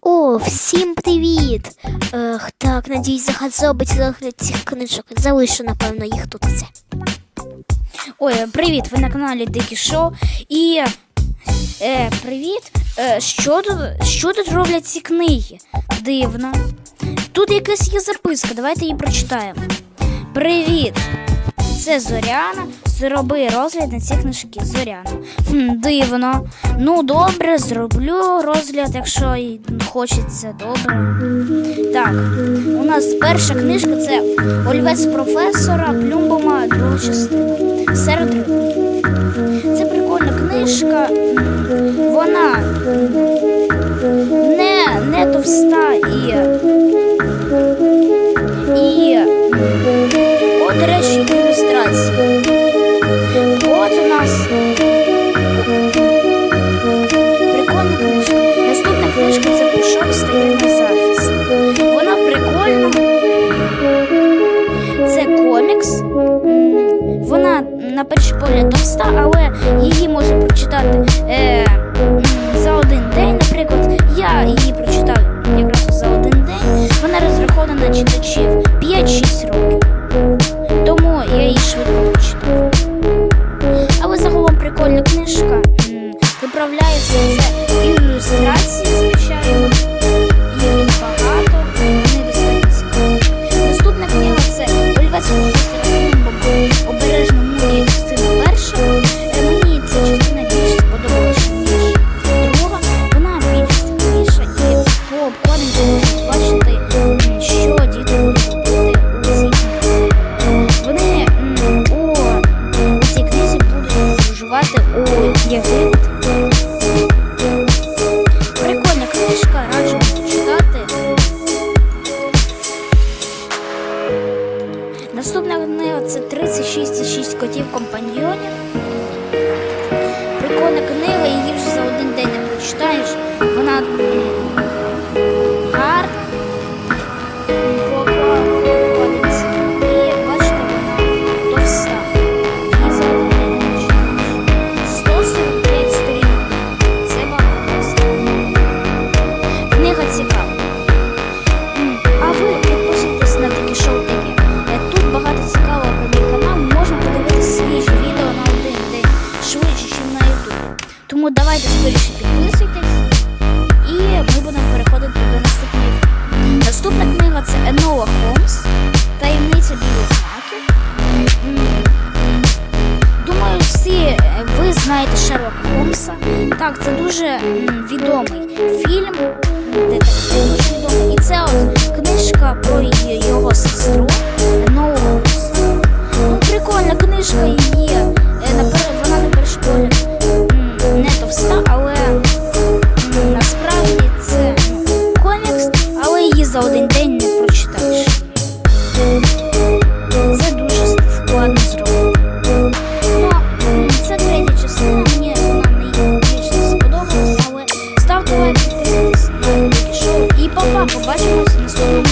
О, всім привіт! Ех, так, надіюсь, заход зробить цих книжок. Залишу, напевно, їх тут все. Ой, привіт! Ви на каналі Дикі Шоу. І е, привіт! Е, що, тут, що тут роблять ці книги? Дивно. Тут якась є записка, давайте її прочитаємо. Привіт! Це Зоряна. Зроби розгляд на ці книжки. Зоряна. Хм, дивно. Ну, добре, зроблю розгляд, якщо хочеться, добре. Так, у нас перша книжка це Олівець професора Плюмбома, друга частина. Серед. Це прикольна книжка. Вона не, не товста і. І. До речі, ілюстрація. От у нас прикольна книжка. Наступна книжка це пушок стає на захист. Вона прикольна. Це комікс. Вона на перший погляд товста, але її можна прочитати е, за один день. Наприклад, я її прочитав якраз за один день. Вона розрахована на читачів М, 36,6 котів компаньйонів. Прикольна книга, її вже за один день не прочитаєш. Вона Тому давайте скоріше підписуйтесь. І ми будемо переходити до наступної книги. Наступна книга це Енола Холмс. Таємниця білих знаків. Думаю, всі ви знаєте Шерлока Холмса. Так, це дуже відомий фільм, м, детектив дуже відомий. І це от книжка про його сестру Ноу Холмс. Ну, прикольна книжка її. побачимось на своєму